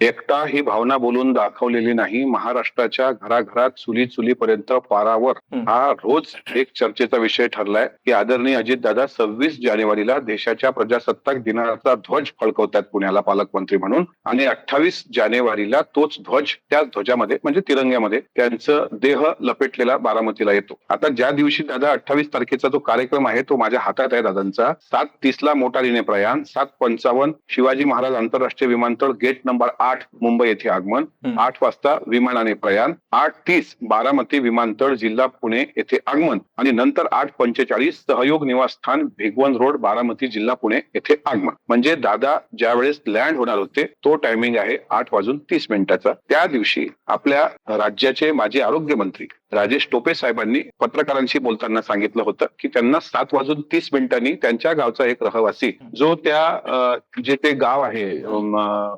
एकटा ही भावना बोलून दाखवलेली नाही. महाराष्ट्राच्या घराघरात चुली चुलीपर्यंत पारावर हं. रोज एक चर्चेचा विषय ठरलाय की आदरणीय अजितदादा सव्वीस जानेवारीला देशाच्या प्रजासत्ताक दिनाचा ध्वज फडकवतात पुण्याला पालकमंत्री म्हणून. आणि अठ्ठावीस जानेवारीला तोच ध्वज त्या ध्वजामध्ये म्हणजे तिरंग्यामध्ये त्यांचं देह लपेटलेला बारामतीला येतो. आता ज्या दिवशी दादा अठ्ठावीस तारखेचा जो कार्यक्रम आहे तो माझ्या हातात आहे दादांचा. सात तीसला मोटारीने प्रयाण सात पंचावन्न शिवाजी महाराज आंतरराष्ट्रीय विमानतळ गेट नंबर आठ मुंबई येथे आगमन. आठ वाजता विमानाने प्रयाण आठ तीस बारामती विमानतळ जिल्हा पुणे येथे आगमन आणि नंतर आठ पंचेचाळीस सहयोग निवासस्थान भिगवण रोड बारामती जिल्हा पुणे येथे आगमन म्हणजे दादा ज्या वेळेस लँड होणार होते तो टायमिंग आहे आठ वाजून तीस मिनिटाचा त्या दिवशी आपल्या राज्याचे माजी आरोग्य मंत्री राजेश टोपे साहेबांनी पत्रकारांशी बोलताना सांगितलं होतं की त्यांना सात वाजून तीस मिनिटांनी त्यांच्या गावचा एक रहिवासी जो त्या जे ते गाव आहे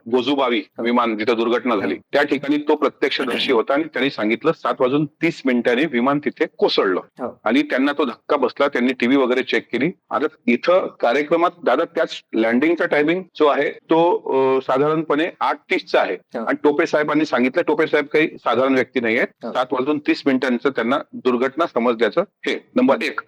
गोजूबावी विमान जिथं दुर्घटना झाली त्या ठिकाणी तो प्रत्यक्षदर्शी होता आणि त्यांनी सांगितलं सात वाजून तीस मिनिटांनी विमान तिथे कोसळलं हो. आणि त्यांना तो धक्का बसला त्यांनी टीव्ही वगैरे चेक केली आता इथं कार्यक्रमात दादा त्याच लँडिंगचा टायमिंग जो आहे तो साधारणपणे आठ तीसचा आहे हो. आणि टोपे साहेबांनी सांगितलं टोपे साहेब काही साधारण व्यक्ती नाही आहेत हो. सात वाजून तीस मिनिटांचं त्यांना दुर्घटना समजल्याचं हे नंबर एक.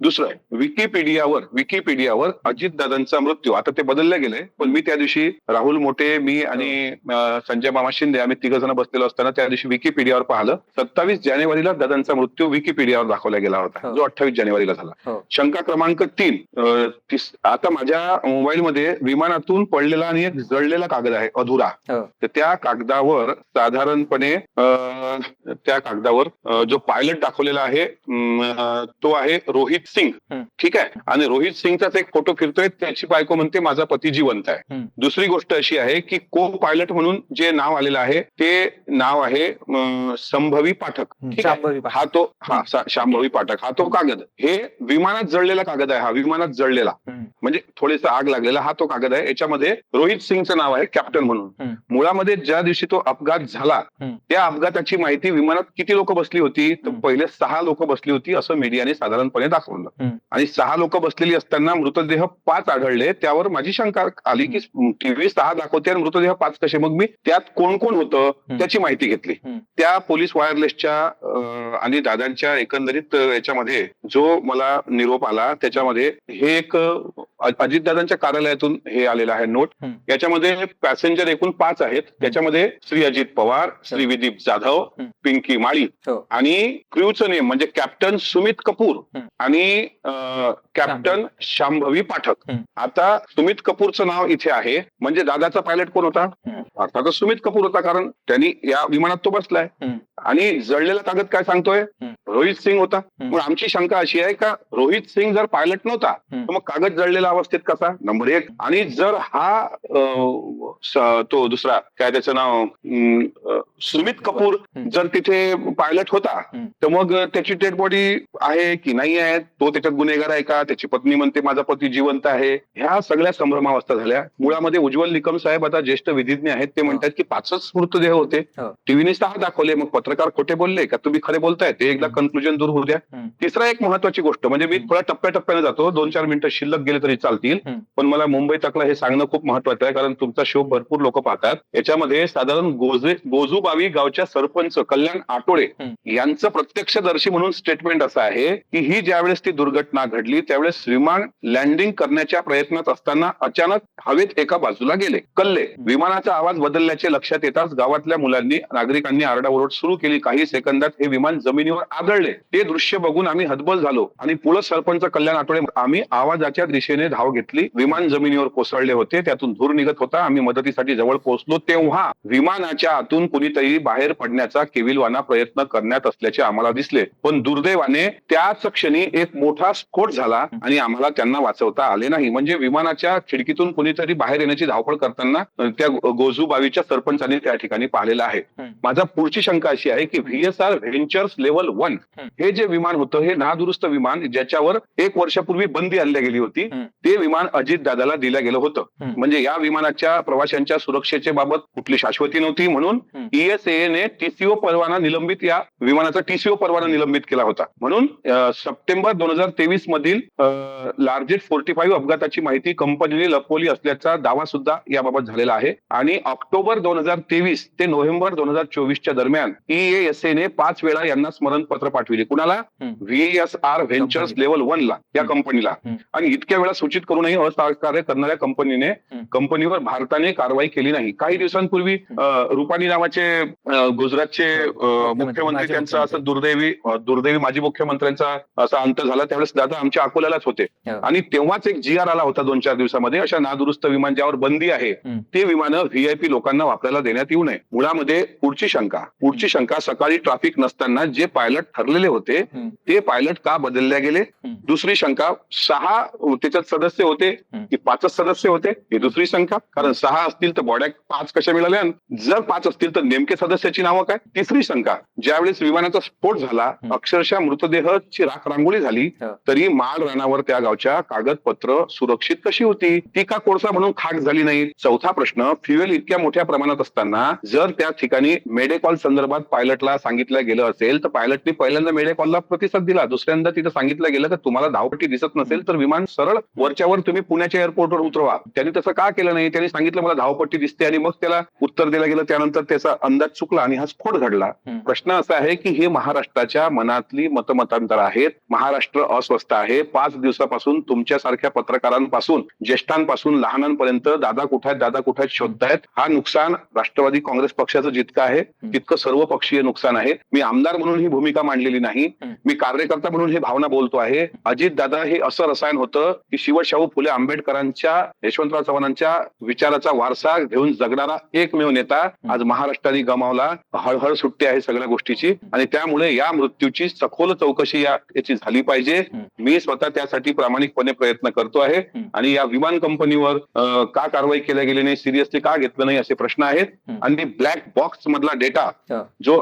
दुसरं विकिपीडियावर विकिपीडियावर अजितदादांचा मृत्यू आता ते बदललं गेलंय पण मी त्या दिवशी राहुल मोठे मी आणि अं, संजय मामा शिंदे आम्ही तिघ जण बसलेलो असताना त्या दिवशी विकिपीडियावर पाहिलं सत्तावीस जानेवारीला दादांचा मृत्यू विकिपीडियावर दाखवला गेला होता हो. जो अठ्ठावीस जानेवारीला झाला हो. शंका क्रमांक तीन आता माझ्या मोबाईलमध्ये विमानातून पडलेला आणि एक जळलेला कागद आहे अधुरा हो. तर त्या कागदावर साधारणपणे त्या कागदावर जो पायलट दाखवलेला आहे तो आहे रोहित सिंग. ठीक आहे आणि रोहित सिंगचाच एक फोटो फिरतोय त्याची बायको म्हणते माझा पती जिवंत आहे. दुसरी गोष्ट अशी आहे की को पायलट म्हणून जे नाव आलेलं आहे ते नाव आहे संभवी पाठक ठीक आहे. हा तो हा शांभवी पाठक हा तो कागद हे विमानात जळलेला कागद आहे हा विमानात जळलेला. म्हणजे थोडेसा आग लागलेला हा तो कागद आहे याच्यामध्ये रोहित सिंगचं नाव आहे कॅप्टन म्हणून. मुळामध्ये ज्या दिवशी तो अपघात झाला. त्या अपघाताची माहिती विमानात किती लोक बसली होती तर हम्म. पहिले सहा लोक बसली होती असं मीडियाने साधारणपणे दाखवलं. आणि सहा लोक बसलेली असताना मृतदेह पाच आढळले त्यावर माझी शंका आली की टीव्ही सहा दाखवते आणि मृतदेह पाच कसे मग मी त्यात कोण कोण होतं त्याची माहिती घेतली. त्या पोलीस वायरलेसच्या आणि दादांच्या एकंदरीत याच्यामध्ये जो मला निरोप आला त्याच्यामध्ये हे एक अं, अजितदादांच्या कार्यालयातून हे आलेलं आहे नोट. याच्यामध्ये पॅसेंजर एकूण पाच आहेत त्याच्यामध्ये श्री अजित पवार श्री विदीप जाधव. पिंकी माळी हो. आणि क्रूचं नेम म्हणजे कॅप्टन सुमित कपूर. आणि कॅप्टन शांभवी पाठक. आता सुमित कपूरचं नाव इथे आहे म्हणजे दादाचा पायलट कोण होता. अर्थातच सुमित कपूर होता कारण त्यांनी या विमानात तो बसलाय. आणि जळलेला कागद काय सांगतोय. रोहित सिंग होता. मग आमची शंका अशी आहे का रोहित सिंग जर पायलट नव्हता. तर मग कागद जळलेला अवस्थेत कसा नंबर एक आणि जर हा तो दुसरा काय त्याचं नाव सुमित कपूर. जर तिथे पायलट होता. तर मग त्याची डेड बॉडी आहे की नाही आहे तो त्याच्यात गुन्हेगार आहे का त्याची पत्नी म्हणते माझा पती जिवंत आहे ह्या सगळ्या संभ्रमावस्था झाल्या मुळामध्ये उज्ज्वल निकम साहेब आता ज्येष्ठ विधिज्ञ आहेत ते म्हणतात की पाचच मृतदेह होते हो. टीव्हीने सहा दाखवले मग पत्रकार खोटे बोलले का तुम्ही खरे बोलताय ते एकदा. कन्क्लुजन दूर होऊ द्या. तिसरा एक महत्वाची गोष्ट म्हणजे मी. थोड्या टप्प्याटप्प्याने जातो दोन चार मिनिटं शिल्लक गेले तरी चालतील. पण मला मुंबई तकला हे सांगणं खूप महत्वाचं आहे कारण तुमचा शो भरपूर लोक पाहतात याच्यामध्ये साधारण गोजे गोजूबावी गावच्या सरपंच कल्याण आटोळे. यांचं प्रत्यक्षदर्शी म्हणून स्टेटमेंट असं आहे की ही ज्यावेळेस ती दुर्घटना घडली त्यावेळेस विमान लँडिंग करण्याच्या प्रयत्नात असताना अचानक हवेत एका बाजूला गेले कल्ले विमानाचा आवाज बदलल्याचे लक्षात येताच गावातल्या मुलांनी नागरिकांनी आरडाओरड सुरू केली काही सेकंदात हे विमान जमिनीवर आदळले ते दृश्य बघून आम्ही हतबल झालो आणि पुढे सरपंच कल्याण आठवडे आम्ही आवाजाच्या दिशेने धाव घेतली. विमान जमिनीवर कोसळले होते त्यातून धूर निघत होता. आम्ही मदतीसाठी जवळ पोहोचलो. तेव्हा विमानाच्या आतून कुणीतरी बाहेर पडण्याचा केविलवाना प्रयत्न करण्यात असल्याचे आम्हाला दिसले. पण दुर्दैवाने त्याच क्षणी एक मोठा स्फोट झाला आणि आम्हाला त्यांना वाचवता आले नाही. म्हणजे विमानाच्या खिडकीतून कुणीतरी बाहेर येण्याची धावपळ करताना त्या गोजूबावीच्या सरपंचांनी त्या ठिकाणी पाहिलेलं आहे. माझा पुढची शंका अशी आहे की व्हीएसआर व्हेंचर्स लेवल वन हं. जे विमान होतं हे नादुरुस्त विमान ज्याच्यावर एक वर्षापूर्वी बंदी आणली गेली होती. ते विमान अजित दादाला दिलं गेलं होतं. म्हणजे या विमानाच्या प्रवाशांच्या सुरक्षेच्या बाबत कुठली शाश्वती नव्हती म्हणून. ईएसएने टीसीओ परवाना निलंबित या विमानाचा टीसीओ परवाना निलंबित केला होता म्हणून सप्टेंबर दोन हजार तेवीस मधील लार्जेस्ट फोर्टी फाईव्ह अपघाताची माहिती कंपनीने लपवली असल्याचा दावा सुद्धा याबाबत झालेला आहे आणि ऑक्टोबर दोन हजार तेवीस ते नोव्हेंबर दोन हजार चोवीसच्या दरम्यान ईएसए ने पाच वेळा यांना स्मरणपत्र पाठविले कुणाला हं. VS R ventures. Level one ला या. कंपनीला. आणि इतक्या वेळा सूचित करूनही असहकार्य करणाऱ्या कंपनीने. कंपनीवर भारताने कारवाई केली नाही काही दिवसांपूर्वी रुपानी नावाचे गुजरातचे मुख्यमंत्री, त्यांचा असं. दुर्दैवी दुर्दैवी माजी मुख्यमंत्र्यांचा असा अंत झाला त्यावेळेस दादा आमच्या अकोल्यालाच होते हो. आणि तेव्हाच एक जी आर आला होता दोन चार दिवसामध्ये अशा नादुरुस्त विमान ज्यावर बंदी आहे. ते विमानं व्हीआयपी लोकांना वापरायला देण्यात येऊ नये मुळामध्ये पुढची शंका पुढची शंका सकाळी ट्रॅफिक नसताना जे पायलट ठरलेले होते. ते पायलट का बदलल्या गेले. दुसरी शंका सहा त्याच्यात सदस्य होते. की पाचच सदस्य होते ही दुसरी शंका कारण सहा असतील तर बॉड्या पाच कशा मिळाल्या जर पाच असतील तर नेमके सदस्याची नावं काय तिसरी शंका ज्यावेळेस विमानाचा स्फोट झाला. अक्षरशः मृतदेहाची राख रांगोळी झाली हो. तरी माळ रानावर त्या गावच्या कागदपत्र सुरक्षित कशी होती ती का कोळसा म्हणून खाक झाली नाही चौथा प्रश्न फ्युएल इतक्या मोठ्या प्रमाणात असताना जर त्या ठिकाणी मेडेकॉल संदर्भात पायलटला सांगितलं गेलं असेल तर पायलटने पहिल्यांदा मेडेकॉलला प्रतिसाद दिला दुसऱ्यांदा तिथं सांगितलं गेलं की तुम्हाला धावपट्टी दिसत नसेल तर विमान सरळ वरच्यावर तुम्ही पुण्याच्या एअरपोर्टवर उतरवा. त्यांनी तसं का केलं नाही? त्यांनी सांगितलं मला धावपट्टी दिसते. आणि मग त्याला उत्तर दिलं गेलं. त्यानंतर त्याचा अंदाज चुकला आणि हा स्फोट घडला. प्रश्न असा आहे की हे महाराष्ट्राच्या मनातली मतमतांतर आहेत. महाराष्ट्र अस्वस्थ आहे. पाच दिवसापासून तुमच्यासारख्या पत्रकारांपासून ज्येष्ठांपासून लहानांपर्यंत दादा कुठे आहेत दादा कुठे आहेत शोधतायत हा नुकसान राष्ट्रवादी काँग्रेस पक्षाचं जितकं आहे तितकं सर्वपक्षीय नुकसान आहे. मी आमदार म्हणून ही भूमिका मांडलेली नाही. मी कार्यकर्ता म्हणून हे भावना बोलतो आहे अजित दादा हे असं रसायन होतं की शिवशाहू फुले आंबेडकरांच्या यशवंतराव चव्हाणांच्या विचाराचा वारसा घेऊन जगणारा एकमेव नेता आज महाराष्ट्राने गमावला हळहळ सुट्टी आहे सगळ्या गोष्टीची आणि त्यामुळे या मृत्यूची सखोल चौकशी या याची झाली पाहिजे. मी स्वतः त्यासाठी प्रामाणिकपणे प्रयत्न करतो आहे. आणि या विमान कंपनीवर का कारवाई केल्या गेली नाही सिरियसली का घेतलं नाही असे प्रश्न आहेत. आणि ब्लॅक बॉक्स मधला डेटा. जो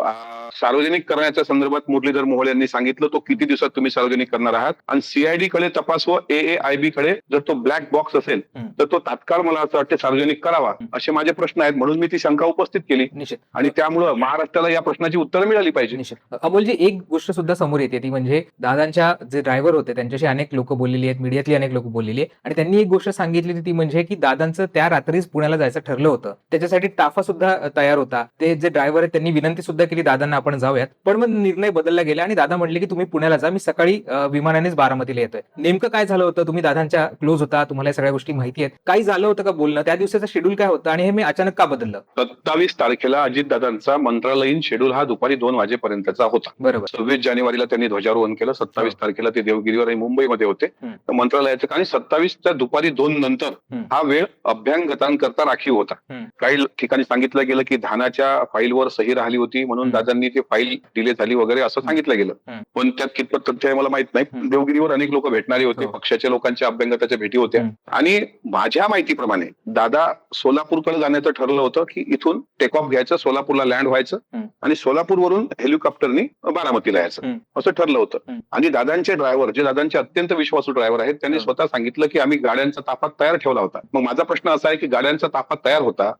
सार्वजनिक करण्याच्या संदर्भात मुरलीधर मोहोळ यांनी सांगितलं तो किती दिवसात तुम्ही सार्वजनिक करणार आहात? आणि सीआयडी कडे तपास व एएआयबी कडे जर तो ब्लॅक बॉक्स असेल. तर तो तात्काळ मला असं वाटतं सार्वजनिक करावा. असे माझे प्रश्न आहेत. म्हणून मी ती शंका उपस्थित केली. आणि त्यामुळं महाराष्ट्राला या प्रश्नाची उत्तरं मिळाली पाहिजे. अमोलजी एक गोष्ट सुद्धा समोर येते ती म्हणजे दादांच्या जे ड्रायव्हर होते त्यांच्याशी अनेक लोक बोललेली आहेत मीडियातली अनेक लोक बोललेली आहे आणि त्यांनी एक गोष्ट सांगितली ती म्हणजे की दादांचं त्या रात्रीच पुण्याला जायचं ठरलं होतं. त्याच्यासाठी टाफा सुद्धा तयार होता. ते जे ड्रायव्हर आहेत त्यांनी विनंती सुद्धा केली दादांना आपण जाऊयात. पण मग निर्णय बदलला गेला आणि दादा म्हणले की तुम्ही पुण्याला जा. मी सकाळी विमानानेच बारामतीला येतोय. नेमकं काय झालं होतं? तुम्ही दादांच्या क्लोज होता. तुम्हाला सगळ्या गोष्टी माहिती आहेत. काही झालं होतं का बोलणं? त्या दिवसाचं शेड्यूल काय होतं आणि हे मी अचानक का बदललं? सत्तावीस तारखेला अजितदादांचा मंत्रालयीन शेड्यूल हा दुपारी दोन वाजेपर्यंतचा होता. बरोबर. सव्वीस जानेवारीला त्यांनी ध्वजारोहण केलं. सत्तावीस हो. तारखेला ते देवगिरीवर आणि मुंबईमध्ये होते. तर मंत्रालयाचं आणि सत्तावीसच्या दुपारी दोन नंतर हं. वेळ अभ्यंगतांकरता राखीव होता. काही ठिकाणी सांगितलं गेलं की धानाच्या फाईलवर सही राहिली होती म्हणून. दादांनी ते फाईल डिले झाली वगैरे असं सांगितलं गेलं. पण त्यात कितपत तथ्य आहे मला माहीत नाही. देवगिरीवर अनेक लोक भेटणारे होते हो. पक्षाच्या लोकांच्या अभ्यंगताच्या भेटी होत्या. आणि माझ्या माहितीप्रमाणे दादा सोलापूरकडे जाण्याचं ठरलं होतं की इथून टेक ऑफ घ्यायचं सोलापूरला लँड व्हायचं. आणि सोलापूरवरून हेलिकॉप्टरनी बारामतीला यायचं. असं ठरलं होतं. आणि दादांचे ड्रायव्हर जे दादांचे अत्यंत विश्वासू ड्रायव्हर आहेत त्यांनी. स्वतः सांगितलं की आम्ही गाड्यांचा ताफा तयार ठेवला होता मग माझा प्रश्न असा आहे की गाड्यांचा ताफा तयार होता.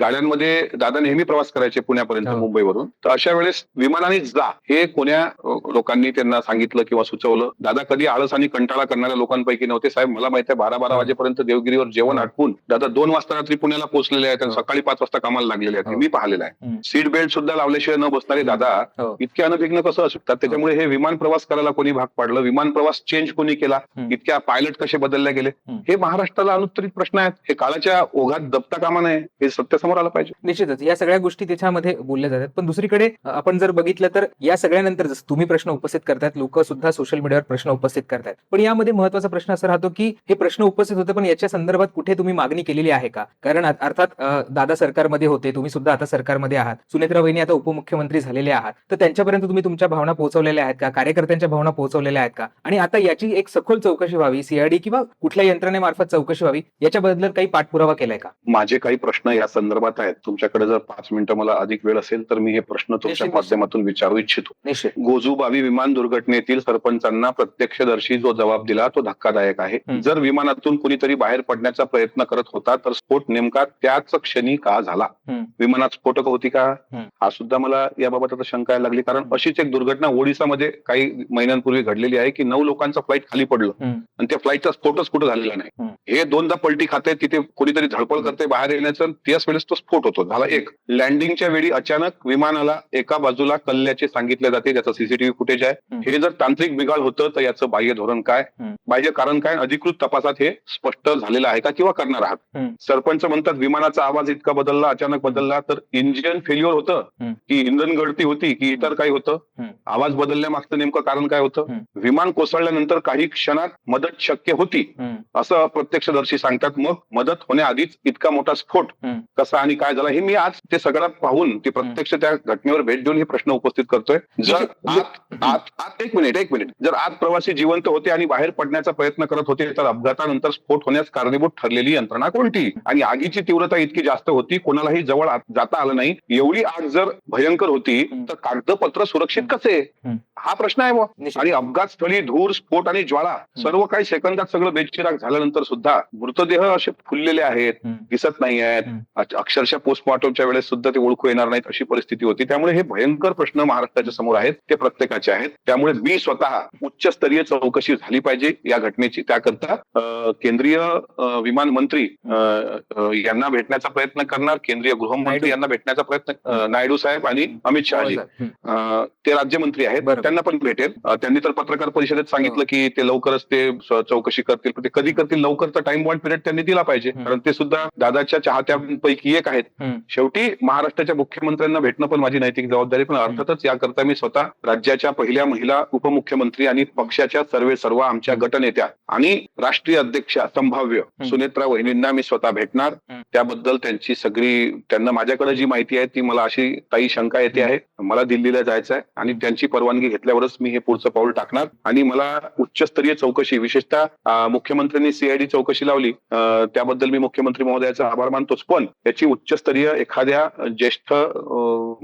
गाड्यांमध्ये दादा नेहमी प्रवास करायचे पुण्यापर्यंत हो. मुंबईवरून तर अशा वेळेस विमानाने जा हे कोण्या लोकांनी त्यांना सांगितलं किंवा सुचवलं दादा कधी आळस आणि कंटाळा करणाऱ्या लोकांपैकी नव्हते साहेब मला माहिती आहे बारा बारा हो. वाजेपर्यंत देवगिरीवर जेवण हो. आटपून दादा दोन वाजता रात्री पुण्याला पोहोचलेले आहेत आणि हो. सकाळी पाच वाजता कामाला लागलेले आहेत हे हो. मी पाहिलेलं आहे हं. सीट बेल्ट सुद्धा लावल्याशिवाय न बसणारे दादा हो. इतके अनभिज्ञ कसं असू शकतात त्याच्यामुळे हे विमान प्रवास करायला कोणी भाग पाडलं विमान प्रवास चेंज कोणी केला हं. इतक्या पायलट कसे बदलले गेले हं. हे महाराष्ट्राला अनुत्तरित प्रश्न आहेत हे काळाच्या ओघात दबता कामा नये हे सत्य समोर आलं पाहिजे निश्चितच या सगळ्या गोष्टी त्याच्यामध्ये बोलल्या जातात पण दुसरीकडे आपण जर बघितलं तर या सगळ्यानंतर जसं तुम्ही प्रश्न उपस्थित करतायत लोक सुद्धा सोशल मीडियावर प्रश्न उपस्थित करतायत. पण यामध्ये महत्त्वाचा प्रश्न असा राहतो की हे प्रश्न उपस्थित होते पण याच्या संदर्भात कुठे तुम्ही मागणी केलेली आहे का? कारण अर्थात दादा सरकारमध्ये होते तुम्ही सुद्धा आता सरकारमध्ये आहात. सुनेत्रा वहिनी आता उपमुख्यमंत्री झालेले आहात. तर त्यांच्यापर्यंत तुम्ही तुमच्या भावना पोहोचवलेल्या आहेत का? कार्यकर्त्यांच्या भावना पोहोचवलेल्या आहेत का? आणि आता याची एक सखोल चौकशी व्हावी सीआयडी किंवा कुठल्या यंत्रणेमार्फत चौकशी व्हावी याच्याबद्दल काही पाठपुरावा केलाय का? माझे काही प्रश्न या संदर्भात आहेत. तुमच्याकडे जर पाच मिनिटं मला अधिक वेळ असेल तर मी हे प्रश्न तुमच्या. माध्यमातून विचारू इच्छितो. विषय गोजूबावी विमान दुर्घटनेतील सरपंचांना प्रत्यक्षदर्शी जो जबाब दिला तो धक्कादायक आहे. जर विमानातून कुणीतरी बाहेर पडण्याचा प्रयत्न करत होता तर स्फोट नेमका त्याच क्षणी का झाला. विमानात स्फोटक होती का हं. सुद्धा मला याबाबत आता शंका यायला लागली कारण अशीच एक दुर्घटना ओडिसामध्ये काही महिन्यांपूर्वी घडलेली आहे की नऊ लोकांचं फ्लाईट खाली पडलं. आणि त्या फ्लाईटचा स्फोटच कुठं झालेला नाही हं. हे दोनदा पलटी खाते तिथे कोणीतरी धडपड करते बाहेर येण्याचं त्याच वेळेस तो स्फोट होतो झाला एक लँडिंगच्या वेळी अचानक विमानाला एका बाजूला कल्ल्याचे सांगितले जाते त्याचं सीसीटीव्ही फुटेज आहे हं. जर तांत्रिक बिघाड होतं तर याचं बाह्य धोरण काय. बाह्य कारण काय अधिकृत तपासात हे स्पष्ट झालेलं आहे का किंवा करणार आहात. सरपंच म्हणतात विमानाचा आवाज इतका बदलला अचानक बदलला तर इंजिन फेल्युअर होतं. की इंधन गळती होती की इतर काही होतं. आवाज बदलण्यामागचं नेमकं कारण काय होतं. विमान कोसळल्यानंतर काही क्षणात मदत शक्य होती. असं प्रत्यक्षदर्शी सांगतात मग मदत होण्याआधीच इतका मोठा स्फोट. कसा आणि काय झाला हे मी आज ते सगळं पाहून ते प्रत्यक्ष त्या घटनेवर भेट देऊन हे प्रश्न उपस्थित करतोय जर आत आत आत एक मिनिट एक मिनिट जर आत प्रवासी जिवंत होते आणि बाहेर पडण्याचा प्रयत्न करत होते तर अपघातानंतर स्फोट होण्यास कारणीभूत ठरलेली यंत्रणा कोणती? आणि आगीची तीव्रता इतकी जास्त होती कोणालाही जवळ जाता आलं नाही. एवढी आग जर भयंकर होती. तर कागदपत्र सुरक्षित कसे? हं. प्रश्न आहे. आणि अपघात स्थळी धूर स्फोट आणि ज्वाळा सर्व काही सेकंदात सगळं बेचिराग झाल्यानंतर सुद्धा मृतदेह असे फुललेले आहेत. दिसत नाही आहेत. अक्षरशः पोस्टमॉर्टमच्या वेळेस सुद्धा ते ओळखू येणार नाहीत अशी परिस्थिती होती. त्यामुळे हे भयंकर प्रश्न महाराष्ट्राच्या समोर आहेत ते प्रत्येकाचे आहेत त्यामुळे मी स्वतः उच्चस्तरीय चौकशी झाली पाहिजे या घटनेची त्याकरता केंद्रीय विमान मंत्री यांना भेटण्याचा प्रयत्न करणार केंद्रीय. गृहमंत्री यांना भेटण्याचा प्रयत्न नायडू साहेब आणि अमित शहाजी हं. अ, ते राज्यमंत्री आहेत. त्यांना पण भेटेल त्यांनी तर पत्रकार परिषदेत सांगितलं हो. की ते लवकरच ते चौकशी करतील ते कधी करतील लवकर तर टाइम बॉन्ड पिरियड त्यांनी दिला पाहिजे. कारण ते सुद्धा दादाच्या चाहत्यांपैकी एक आहेत. शेवटी महाराष्ट्राच्या मुख्यमंत्र्यांना भेटणं पण माझी नैतिक जबाबदारी पण अर्थातच याकरता मी स्वतः राज्याच्या पहिल्या महिला उपमुख्यमंत्री आणि पक्षाच्या सर्वे सर्व आमच्या गटनेत्या आणि राष्ट्रीय अध्यक्षा संभाव्य. सुनेत्रा वहिनींना मी स्वतः भेटणार. त्याबद्दल त्यांची सगळी त्यांना माझ्याकडे जी माहिती आहे ती मला अशी काही शंका येते आहे. मला दिल्लीला जायचं आहे आणि त्यांची परवानगी घेतल्यावरच मी हे पुढचं पाऊल टाकणार. आणि मला उच्चस्तरीय चौकशी विशेषतः मुख्यमंत्र्यांनी सीआयडी चौकशी लावली. त्याबद्दल मी मुख्यमंत्री महोदयाचा आभार मानतोच. पण याची उच्चस्तरीय एखाद्या ज्येष्ठ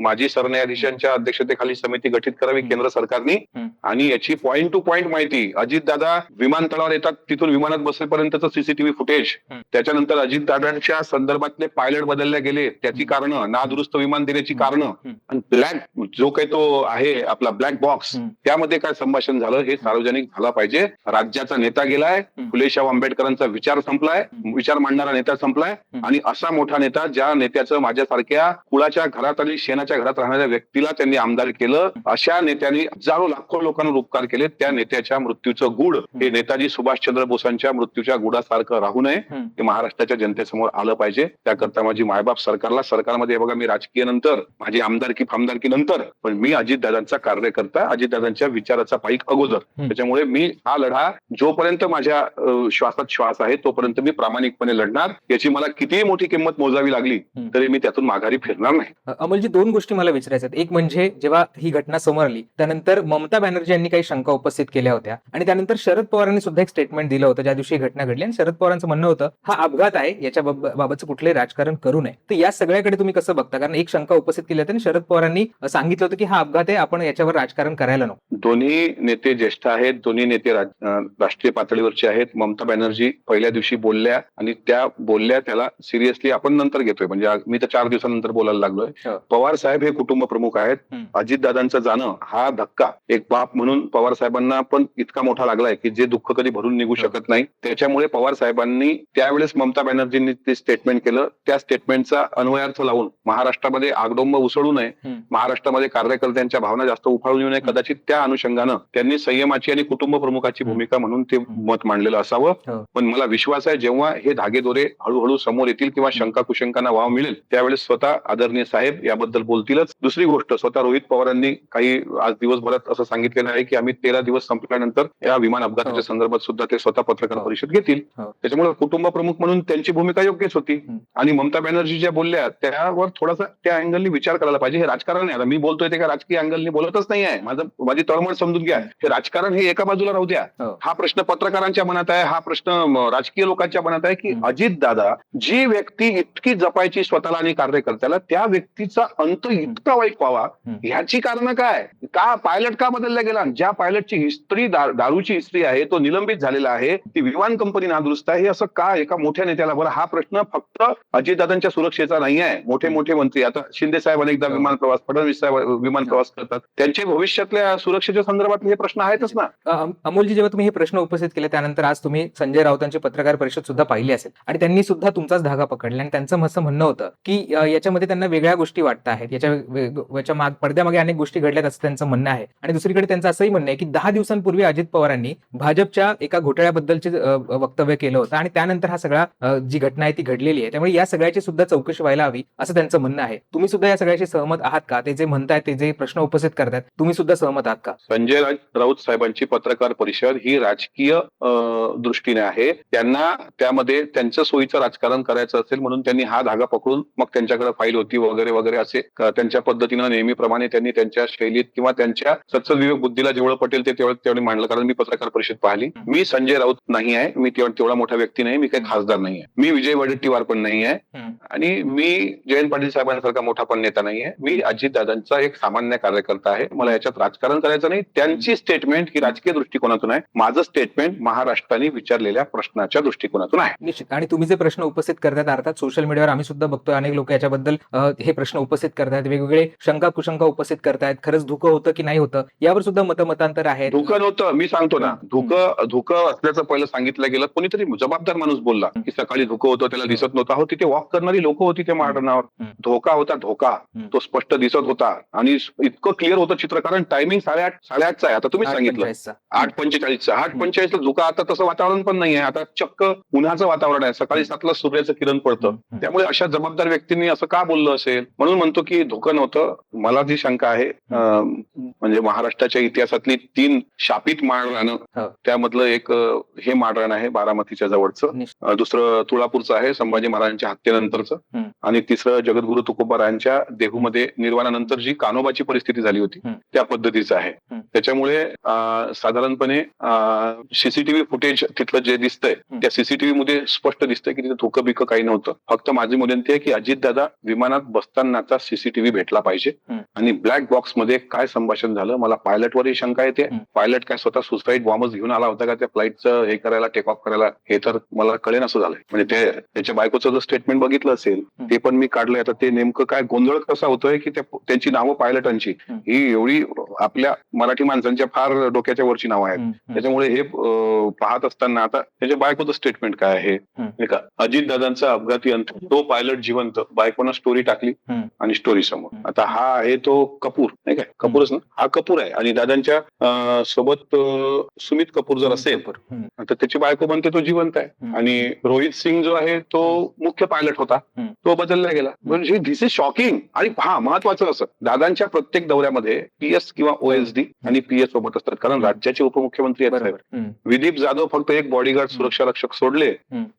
माजी सरन्यायाधीशांच्या अध्यक्षतेखाली समिती गठीत करावी. केंद्र सरकारने. आणि याची पॉइंट टू पॉइंट माहिती अजितदादा विमानतळावर येतात तिथून विमानात बसेपर्यंतचं सीसीटीव्ही फुटेज. त्याच्यानंतर अजितदादांच्या संदर्भातले पायलट बदलले गेले त्याची. कारणं नादुरुस्त विमान देण्याची कारणं. आणि ब्लॅक जो काही तो आहे आपला ब्लॅक बॉक्स. त्यामध्ये काय संभाषण झालं हे सार्वजनिक झालं पाहिजे राज्याचा नेता गेलाय. फुलेशाह आंबेडकरांचा विचार संपलाय. विचार मांडणारा नेता संपलाय. आणि असा मोठा नेता ज्या नेत्याचं माझ्यासारख्या कुळाच्या घरात आणि शेणाच्या घरात राहणाऱ्या व्यक्तीला त्यांनी आमदार केलं अशा नेत्यांनी हजारो लाखो लोकांवर उपकार केले. त्या नेत्याच्या मृत्यूचं गुढ हे नेताजी सुभाषचंद्र बोसांच्या मृत्यूच्या गुढासारखं राहू नये. ते महाराष्ट्राच्या जनतेसमोर आलं पाहिजे. त्याकरता माझी मायबाप सरकारला सरकारमध्ये बघा मी राजकीय नंतर माझी आमदारकी फामदारकी नंतर पण मी अजितदादांचा कार्यकर्ता अजितदादांच्या विचाराचा पाईक अगोदर. त्याच्यामुळे मी हा लढा जोपर्यंत माझ्या श्वासात श्वास आहे तोपर्यंत मी प्रामाणिकपणे लढणार. याची मला कितीही मोठी किंमत मोजावी लागली. तरी मी त्यातून माघारी फिरणार नाही. अमोलजी दोन गोष्टी मला विचारायच्या एक म्हणजे जेव्हा ही घटना समोर आली त्यानंतर ममता बॅनर्जी यांनी काही शंका उपस्थित केल्या होत्या. आणि त्यानंतर शरद पवारांनी सुद्धा एक स्टेटमेंट दिलं होतं ज्या दिवशी ही घटना घडली. आणि शरद पवारांचं म्हणणं होतं हा अपघात आहे याच्या बाब- बाबतचं कुठलंही राजकारण करू नये. तर या सगळ्याकडे तुम्ही कसं बघता? कारण एक शंका उपस्थित केली होती आणि शरद पवारांनी सांगितलं होतं की हा अपघात आहे आपण याच्यावर राजकारण करायला नको. दोन्ही नेते ज्येष्ठ आहेत दोन्ही नेते राष्ट्रीय पातळीवरचे आहेत. ममता बॅनर्जी पहिल्या दिवशी बोलल्या आणि त्या बोलल्या त्याला सिरियसली आपण नंतर घेतोय. म्हणजे मी तर चार दिवसानंतर बोलायला लागलोय. हो. पवार साहेब हे कुटुंब प्रमुख आहेत. अजितदादांचं जाणं हा धक्का एक बाप म्हणून पवार साहेबांना पण इतका मोठा लागलाय की जे दुःख कधी भरून निघू हो. शकत नाही त्याच्यामुळे पवार साहेबांनी त्यावेळेस ममता बॅनर्जींनी ते स्टेटमेंट केलं त्या स्टेटमेंटचा अन्वयार्थ लावून महाराष्ट्रामध्ये आगडोंब उसळू नये. महाराष्ट्रामध्ये कार्यकर्त्यांच्या भावना जास्त उफाळून येऊ नये. कदाचित त्या अनुषंगानं त्यांनी संयमाची आणि कुटुंब प्रमुखाची. भूमिका म्हणून ते मत मांडलेलं असावं हो. पण मला विश्वास आहे जेव्हा हे धागेदोरे हळूहळू समोर येतील किंवा शंका कुशंकांना वाव मिळेल त्यावेळेस स्वतः आदरणीय साहेब याबद्दल बोलतीलच दुसरी गोष्ट स्वतः रोहित पवारांनी काही आज दिवसभरात असं सांगितलेलं आहे की आम्ही तेरा दिवस संपल्यानंतर या विमान अपघाताच्या हो. संदर्भात सुद्धा ते स्वतः पत्रकार हो. परिषद घेतील हो. त्याच्यामुळे कुटुंब प्रमुख म्हणून त्यांची भूमिका योग्यच होती. आणि ममता बॅनर्जी ज्या बोलल्या त्यावर थोडासा त्या अँगलनी विचार करायला पाहिजे हे राजकारण आहे आता मी बोलतोय ते का राजकीय अँगलनी बोलतच नाही आहे माझं माझी तळमळ समजून घ्या हे राजकारण हे एका बाजूला राहू द्या हो. प्रश्न पत्रकारांच्या मनात आहे हा प्रश्न राजकीय लोकांच्या मनात आहे की. अजित दादा जी व्यक्ती इतकी जपायची स्वतःला आणि कार्यकर्त्याला त्या व्यक्तीचा अंत इतका वाईट व्हावा. ह्याची कारण काय आहे का पायलट का बदलला गेला? ज्या पायलटची हिस्ट्री दारूची हिस्ट्री आहे तो निलंबित झालेला आहे ती विमान कंपनी नादुरुस्त आहे हे असं का एका मोठ्या नेत्याला बरं हा प्रश्न फक्त अजितदादांच्या सुरक्षेचा नाही आहे मोठे मोठे मंत्री. आता शिंदे साहेब अनेकदा हो. विमान प्रवास फडणवीस साहेब विमान प्रवास करतात. त्यांचे भविष्यातल्या सुरक्षेच्या संदर्भात हे प्रश्न आहेतच ना. अमोलजी जेव्हा तुम्ही हे प्रश्न उपस्थित केले त्यानंतर आज तुम्ही संजय राऊतांची पत्रकार परिषद सुद्धा पाहिली असेल. आणि त्यांनी सुद्धा तुमचाच धागा पकडला आणि त्यांचं असं म्हणणं होतं की याच्यामध्ये त्यांना वेगळ्या गोष्टी वाटत आहेत. याच्या माग पडद्यामागे अनेक गोष्टी घडल्यात असं त्यांचं म्हणणं आहे. आणि दुसरीकडे त्यांचं असंही म्हणणं आहे की दहा दिवसांपूर्वी अजित पवारांनी भाजपच्या एका घोटाळ्याबद्दलचे वक्तव्य केलं होतं. आणि त्यानंतर हा सगळा जी घटना आहे ती घडलेली आहे. त्यामुळे या सगळ्याची सुद्धा चौकशी व्हायला हवी असं त्यांचं म्हणणं आहे. तुम्ही सुद्धा या सगळ्याशी सहमत आहात का? ते जे म्हणतायत ते जे प्रश्न उपस्थित करतायत तुम्ही सुद्धा सहमत आहात का? संजय राज- राऊत साहेबांची पत्रकार परिषद ही राजकीय अं, दृष्टीने आहे. त्यांना त्यामध्ये त्यांचं सोयीचं राजकारण करायचं असेल म्हणून त्यांनी हा धागा पकडून मग त्यांच्याकडे फाईल होती वगैरे वगैरे असे त्यांच्या पद्धतीनं नेहमीप्रमाणे त्यांनी त्यांच्या शैलीत किंवा त्यांच्या सत्सद विवेक बुद्धीला जेवढं पटेल ते तेवढं तेवढे मांडलं. कारण मी पत्रकार परिषद पाहिली. मी संजय राऊत नाही आहे. मी तेवढा तेवढा मोठा व्यक्ती नाही. मी काही खासदार नाही आहे. मी विजय वडेट्टीवार पण नाही आहे. आणि मी जयंत पाटील साहेबांसारखा मोठा पण नेता नाहीये मी अजितदादांचा एक सामान्य कार्यकर्ता आहे. मला याच्यात राजकारण करायचं नाही. त्यांची स्टेटमेंट ही राजकीय दृष्टिकोनातून आहे. माझं स्टेटमेंट महाराष्ट्राने विचारलेल्या प्रश्नाच्या दृष्टिकोनातून आहे. निश्चित. आणि तुम्ही जे प्रश्न उपस्थित करतात अर्थात सोशल मीडियावर आम्ही सुद्धा बघतोय. अनेक लोक याच्याबद्दल हे प्रश्न उपस्थित करतात. वेगवेगळे शंका कुशंका उपस्थित करतायत. खरंच धुकं होतं की नाही होतं यावर सुद्धा मतमतांतर आहे. धुकं नव्हतं मी सांगतो ना. धुकं धुकं असल्याचं पहिलं सांगितलं गेलं कोणीतरी जबाबदार माणूस बोलला की सकाळी धुकं होतं त्याला दिसत नव्हतं. हो तिथे वॉक करणारी लोक होती त्या मार्डनावर. धोका होता धोका. तो स्पष्ट दिसत होता. आणि इतकं क्लिअर होतं चित्र कारण टायमिंग साडेआठ साडेआठचा आहे. आता तुम्ही सांगितलं. आठ पंचेचाळीसचा. आठ पंचेचाळीसला धुका आता तसं वातावरण पण नाही आहे आता चक्क उन्हाचं वातावरण आहे. सकाळी सातला सूर्याचं किरण पडतं. त्यामुळे अशा जबाबदार व्यक्तींनी असं का बोललं असेल? म्हणून म्हणतो की धोकं नव्हतं. मला जी शंका आहे म्हणजे महाराष्ट्राच्या इतिहासातली तीन शापित माळरानं हो. त्यामधलं एक हे माळरान आहे बारामतीच्या जवळचं दुसरं तुळापूरचं आहे संभाजी महाराजांच्या हत्येनंतरचं. आणि तिसरं जगद्गुरु तुकोबारायांच्या देहूमध्ये निर्वाणानंतर जी कानोबाची परिस्थिती झाली होती. त्या पद्धतीचं आहे. त्याच्यामुळे साधारणपणे सीसीटीव्ही फुटेज तिथलं जे दिसतंय. त्या सीसीटीव्ही मध्ये स्पष्ट दिसतंय की तिथे धोकं बिकं काही नव्हतं फक्त माझी विनंती आहे की अजितदादा विमानात बसतानाचा सीसीटीव्ही भेटला पाहिजे. आणि ब्लॅक बॉक्समध्ये काय संभाषण झालं? मला पायलटवरही शंका येते. पायलट काय स्वतः सुसाईड बॉम्बच घेऊन आला होता का? त्या फ्लाईटचं हे करायला टेक ऑफ करायला हे तर मला कळेन असं झालंय. म्हणजे ते त्याच्या बायकोचं जर स्टेटमेंट बघितलं असेल ते पण मी काढलंय. आता ते नेमकं काय गोंधळ कसा होतोय की त्या- त्यांची नावं पायलटांची. ही एवढी आपल्या मराठी माणसांच्या फार डोक्याच्या वरची नावं आहेत. त्याच्यामुळे हे पाहत असताना आता त्याच्या बायकोचं स्टेटमेंट काय आहे? का? अजित दादांचा अपघाती अंत. तो पायलट जिवंत. बायकोनं स्टोरी टाकली. आणि स्टोरी समोर. आता हा आहे तो कपूर. नाही काय कपूरच ना? हा कपूर आहे. आणि दादांच्या सोबत सुमित कपूर जर असेल. तर त्याची बायको म्हणते तो जिवंत आहे. आणि रोहित सिंग जो आहे तो मुख्य पायलट होता. तो बदलला गेला. म्हणजे धिस इज शॉकिंग आणि हा महत्वाचं असं. दादांच्या प्रत्येक दौऱ्यामध्ये पीएस किंवा ओएसडी आणि पीएस सोबत असतात. कारण राज्याचे उपमुख्यमंत्री आहेत. विदीप जाधव फक्त एक बॉडीगार्ड सुरक्षा रक्षक सोडले.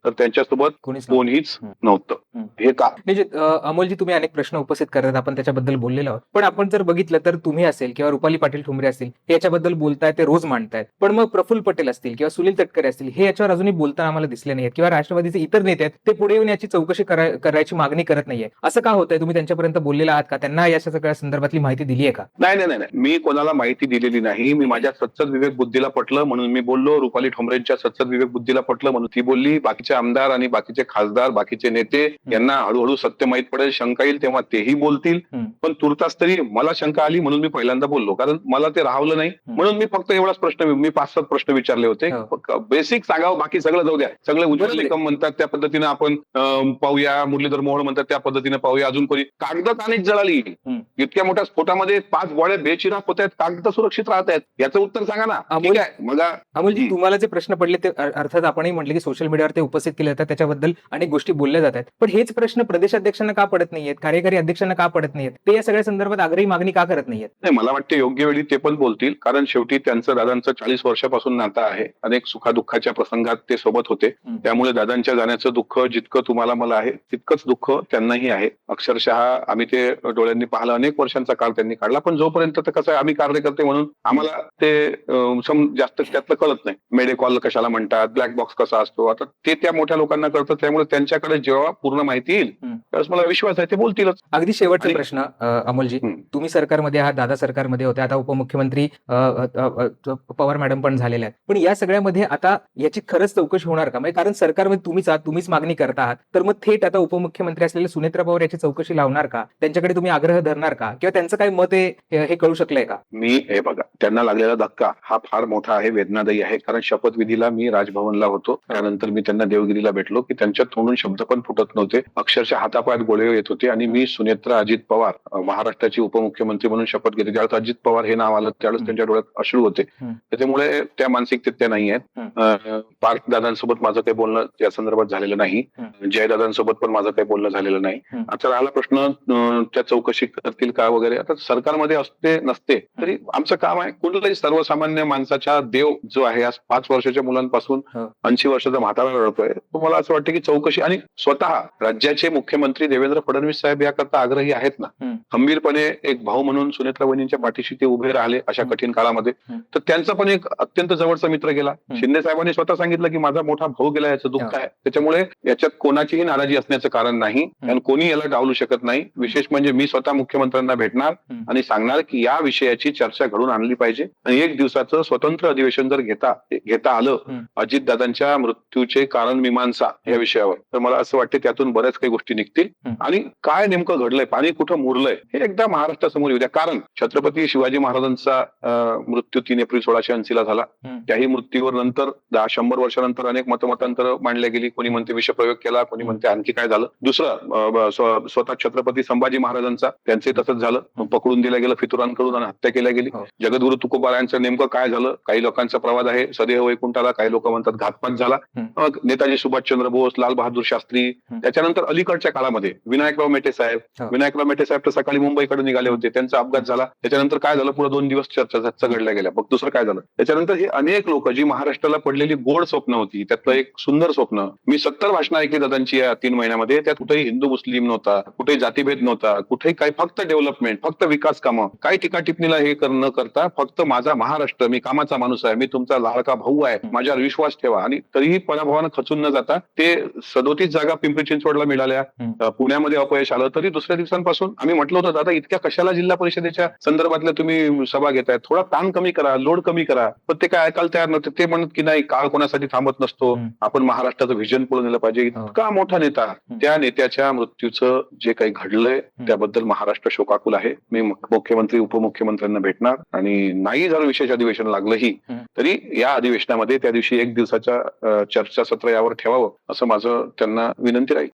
तर त्यांच्यासोबत कोणीच नव्हतं. हे का? अ, अमोलजी तुम्ही अनेक प्रश्न उपस्थित करतात आपण त्याच्याबद्दल बोललेलो आहोत. पण आपण जर बघितलं तर तुम्ही असेल किंवा रुपाली पाटील ठुमरे असतील हे याच्याबद्दल बोलतायत ते रोज मांडतायत. पण मग प्रफुल्ल पटेल असतील किंवा सुनील तटकरे असतील हे याच्यावर अजूनही बोलताना आम्हाला दिसले नाहीत किंवा राष्ट्रवादीचे इतर नेते आहेत ते पुढे येऊन याची चौकशी करा- करायची मागणी करत नाहीये असं का होतंय? तुम्ही त्यांच्यापर्यंत बोललेला आहात का? त्यांना या सगळ्या संदर्भातली माहिती दिली आहे का? नाही नाही नाही. मी कोणाला माहिती दिलेली नाही. मी माझ्या सत्सद विवेक बुद्धीला पटलं म्हणून मी बोललो. रुपाली ठोंबरेंच्या सत्सद विवेक बुद्धीला पटलं म्हणून ती बोलली. बाकीचे आमदार आणि बाकीचे खासदार बाकीचे नेते यांना हळूहळू सत्य माहीत पडेल. शंका येईल तेव्हा तेही बोलतील. पण तुर्तास तरी मला शंका आली. म्हणून मी पहिल्यांदा बोललो. कारण मला ते राहवलं नाही. म्हणून मी फक्त एवढाच प्रश्न मी पाच सात प्रश्न विचारले होते. हो. बेसिक सांगावं बाकी सगळं जाऊ द्या. सगळे उज्ज्वल. निकम म्हणतात त्या पद्धतीने आपण पाहूया. मुरलीधर मोहोळ म्हणतात त्या पद्धतीने पाहूया. अजून कोणी? कागदात अनेक जळाली. इतक्या मोठ्या स्फोटामध्ये पाच गोळ्या बेचिराग होत आहेत. कागद सुरक्षित राहत आहेत. याचं उत्तर सांगा ना. अमोल- ठीक आहे. मला अमोलजी. तुम्हाला जे प्रश्न पडले ते अर्थात आपणही म्हटले की सोशल मीडियावर ते उपस्थित केले जातात त्याच्याबद्दल अनेक गोष्टी बोलल्या जातात पण हेच प्रश्न प्रदेशाध्यक्षांना का पडत नाहीयेत? कार्यकारी अध्यक्षांना का पडत नाहीयेत? ते या सगळ्या संदर्भात आग्रही मागणी का करत नाहीयेत. नाही मला वाटते योग्य वेळी ते पण बोलतील. कारण शेवटी त्यांचं दादांचं चाळीस वर्षापासून नातं आहे. अनेक सुखादुःखाच्या प्रसंगात ते सोबत होते. त्यामुळे दादांच्या जाण्याचं दुःख जितकं तुम्हाला मला आहे तितकंच दुःख त्यांनाही आहे. अक्षरशः आम्ही ते डोळ्यांनी पाहिलं. अनेक वर्षांचा काळ त्यांनी काढला. पण जोपर्यंत कसं आहे आम्ही कार्यकर्ते म्हणून आम्हाला ते जास्त त्यातलं कळत नाही. मेडेकॉल कशाला म्हणतात? ब्लॅक बॉक्स कसा असतो? आता ते त्या मोठ्या लोकांना कळतं. त्यामुळे त्यांच्याकडे जेव्हा पूर्ण माहिती येईल. त्यावेळेस मला विश्वास आहे ते बोलतीलच. अगदी शेवटचा प्रश्न अमोलजी. तुम्ही सरकारमध्ये आहात दादा सरकारमध्ये होते. आता उपमुख्यमंत्री पवार मॅडम पण झालेल्या आहेत. पण या सगळ्यामध्ये आता याची खरंच चौकशी होणार का? म्हणजे कारण सरकारमध्ये तुम्हीच आहात तुम्हीच मागणी करता आहात. तर मग थेट आता उपमुख्यमंत्री असलेले सुनेत्रा पवार याची चौकशी लावणार का? त्यांच्याकडे तुम्ही आग्रह धरणार का? किंवा त्यांचं काय मत आहे हे कळू शकलंय का? मी हे बघा त्यांना लागलेला धक्का हा फार मोठा आहे वेदनादायी आहे. कारण शपथविधीला मी राजभवनला होतो. त्यानंतर मी त्यांना देवगिरीला भेटलो की त्यांच्या तोंडून शब्द पण फुटत नव्हते. अक्षरशः हातापायात गोळे येत होते. आणि मी सुनेत्रा अजित पवार महाराष्ट्राची महाराष्ट्राचे उपमुख्यमंत्री म्हणून शपथ घेतली. ज्यावेळेस अजित पवार हे नाव आलं त्यावेळेस त्यांच्या डोळ्यात अश्रू होते. त्याच्यामुळे त्या मानसिकतेत त्या नाही आहेत पार्थ दादांसोबत माझं काही बोलणं या संदर्भात झालेलं नाही. जयदादांसोबत पण माझं काही बोलणं झालेलं नाही. आता राहिला प्रश्न त्या चौकशी करतील का वगैरे? आता सरकारमध्ये असते नसते. तरी आमचं काम आहे कुठल्याही सर्वसामान्य माणसाच्या देव जो आहे आज पाच वर्षाच्या मुलांपासून हो. ऐंशी वर्षाचा म्हातारा रडतोय. तो मला असं वाटतं की चौकशी आणि स्वतः राज्याचे मुख्यमंत्री देवेंद्र फडणवीस साहेब याकरता आग्रही आहेत ना. खंबीरपणे एक भाऊ म्हणून सुनेत्रा वहिनींच्या पाठीशी ते उभे राहिले अशा. कठीण काळामध्ये. तर त्यांचा पण एक अत्यंत जवळचा मित्र गेला शिंदे साहेबांनी स्वतः सांगितलं की माझा मोठा भाऊ गेला याचं दुःख. आहे त्याच्यामुळे याच्यात कोणाचीही नाराजी असण्याचं कारण नाही कारण कोणी याला डावलू शकत नाही विशेष म्हणजे मी स्वतः मुख्यमंत्र्यांना भेटणार. आणि सांगणार की या विषयाची चर्चा घडून आणली पाहिजे आणि एक दिवसाचं स्वतंत्र अधिवेशन जर घेता घेता आलं. अजितदादांच्या मृत्यूचे कारण मीमांसा या विषयावर तर मला असं वाटतं त्यातून बऱ्याच काही गोष्टी निघतील. आणि काय नेमकं घडलंय पाणी कुठं मुरलंय हे एकदा महाराष्ट्रासमोर येऊ द्या कारण छत्रपती शिवाजी महाराजांचा मृत्यू तीन एप्रिल सोळाशे ऐंशी ला झाला. त्याही मृत्यूवर नंतर दहा शंभर वर्षानंतर अनेक मतमतांतर मांडल्या गेली कोणी म्हणते विषप्रयोग केला कोणी म्हणते आणखी काय झालं दुसरं स्वतः छत्रपती संभाजी महाराजांचा त्यांचे तसंच झालं पकडून दिलं गेलं फितुरांकडून आणि हत्या केल्या गेली हो. जगद्गुरु तुकोबा यांचं नेमकं काय झालं काही लोकांचा प्रवाद आहे सदैव वैकुंठाला काही लोक म्हणतात घातपात झाला. मग नेताजी सुभाषचंद्र बोस लाल बहादूर शास्त्री. त्याच्यानंतर अलीकडच्या काळामध्ये विनायकराव मेटे साहेब हो. विनायकराव मेटे साहेब तर सकाळी मुंबईकडे निघाले होते त्यांचा अपघात झाला. त्याच्यानंतर काय झालं? पुढे दोन दिवस चर्चा चर्चा घडल्या गेल्या. मग दुसरं काय झालं? त्याच्यानंतर हे अनेक लोक जी महाराष्ट्राला पडलेली गोड स्वप्न होती त्यातलं एक सुंदर स्वप्न. मी सत्तर भाषणं ऐकली दादांची या तीन महिन्यामध्ये. त्यात कुठेही हिंदू मुस्लिम नव्हता कुठेही जातीभेद नव्हता कुठेही काही फक्त डेव्हलपमेंट फक्त विकास कामं. काही टीका टिप्पणीला हे न करता फक्त माझा महाराष्ट्र मी कामाचा माणूस आहे मी तुमचा लाडका भाऊ आहे माझ्यावर विश्वास ठेवा. आणि तरीही पराभवानं खचून न जाता ते सदोतीस जागा पिंपरी चिंचवडला मिळाल्या. पुण्यामध्ये अपयश आलं तरी दुसऱ्या दिवसांपासून आम्ही म्हटलं होतं दादा इतक्या कशाला जिल्हा परिषदेच्या संदर्भातल्या तुम्ही सभा घेताय थोडा ताण कमी करा लोड कमी करा. पण ते काय ऐकायला तयार नव्हते. ते म्हणत की नाही काळ कोणासाठी थांबत नसतो. आपण महाराष्ट्राचं व्हिजन पुढे नेलं पाहिजे. हो. इतका मोठा नेता त्या नेत्याच्या मृत्यूचं जे काही घडलंय त्याबद्दल महाराष्ट्र शोकाकुल आहे. मी मुख- मुख्यमंत्री उपमुख्यमंत्र्यांना भेटणार आणि नाही जर विशेष अधिवेशन लागलंही. तरी या अधिवेशनामध्ये त्या दिवशी एक दिवसाच्या चर्चासत्र यावर ठेवावं असं माझं त्यांना विनंती राहील.